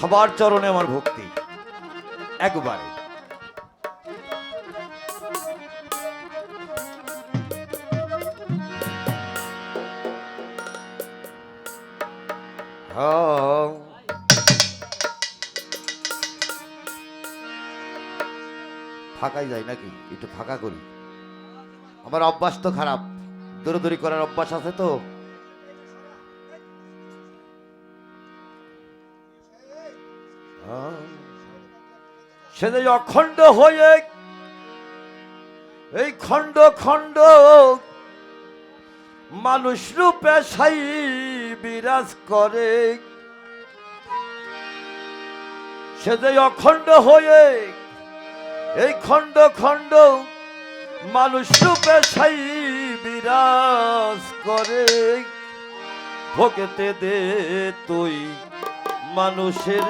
সবার চরণে আমার ভক্তি। একবারে। হ্যাঁ। ফাঁকাই যায় নাকি? একটু ফাঁকা করি। আমার অভ্যাস তো খারাপ। দৌড়দৌড়ি করার অভ্যাস আছে তো? আহ, সে যে অখণ্ড হয়ে এই খণ্ড খণ্ড মানুষ রূপে সাই বিরাজ করে। সে যে অখণ্ড হয়ে এই খণ্ড খণ্ড মানুষ রূপে সাই বিরাজ করে। ভোগেতে দে তুই মানুষের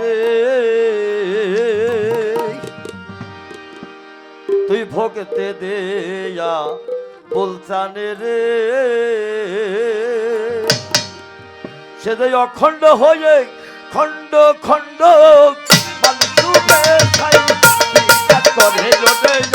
তুই ভোগতে দেয়া বলচানে রে। সে যে অখণ্ড হয়ে খণ্ড খণ্ড করে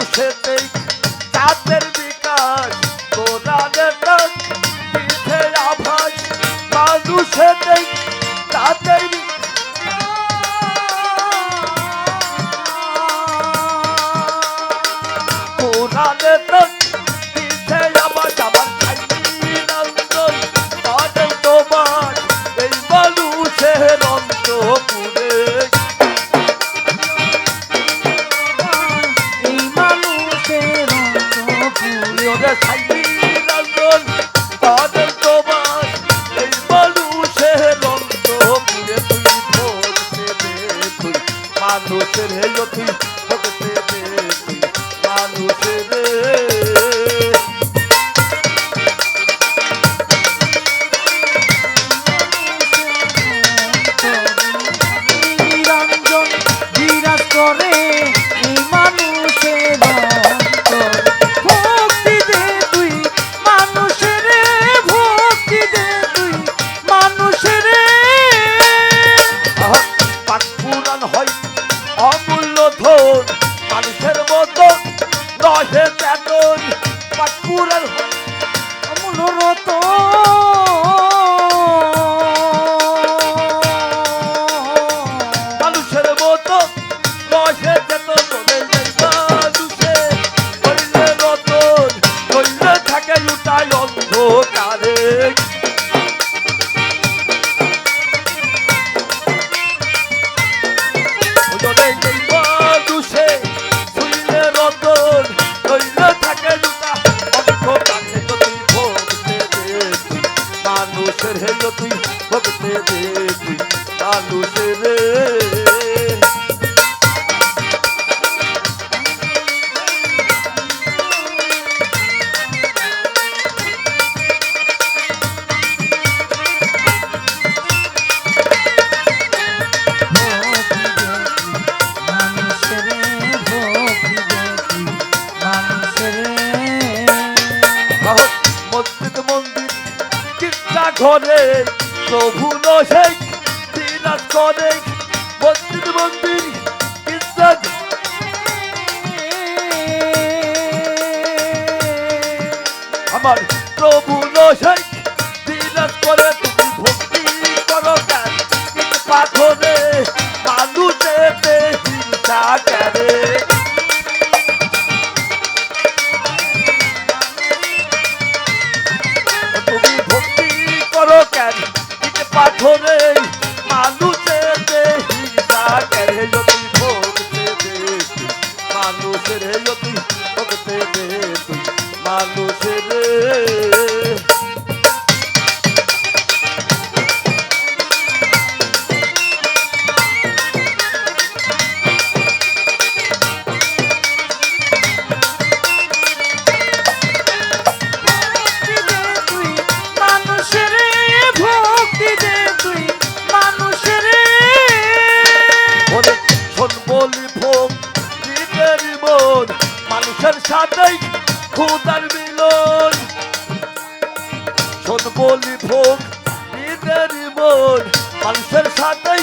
মানুষেতে জাতের বিকাশ ডাক পিঠে আভাস মানুষেতে জাতের কোরআনের মানুষের তুই ভোগতে মানুষের দে তুই মানুষের হেলো তুই ভোগতে দে তুই মানুষের ঘরে প্রভু নহে বিরাজ করে। মসজিদ মন্দির গির্জা আমার প্রভু নহে বিরাজ করে। তুমি ভক্তি করো কেন? পাথরে মানুষেতে হিংসা করে সাথেই খুদার মিলন। শোন বলি ভোগ দিদের মন মানুষের সাথেই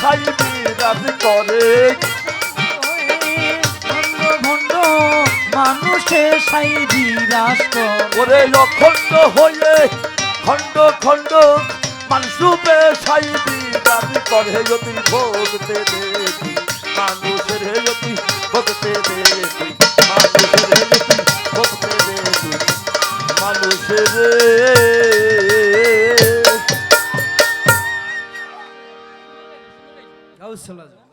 সাই বিরাজ করে। মানুষের সাই বিরাজ কর। অখণ্ড হয়ে খণ্ড খণ্ড মানুষ সাই বিরাজ করে। যদি ভোগতে দে তুই মানুষের যদি ভোগতে দে তুই মানুষের যদি ভোগতে দে তুই মানুষের গাউসলা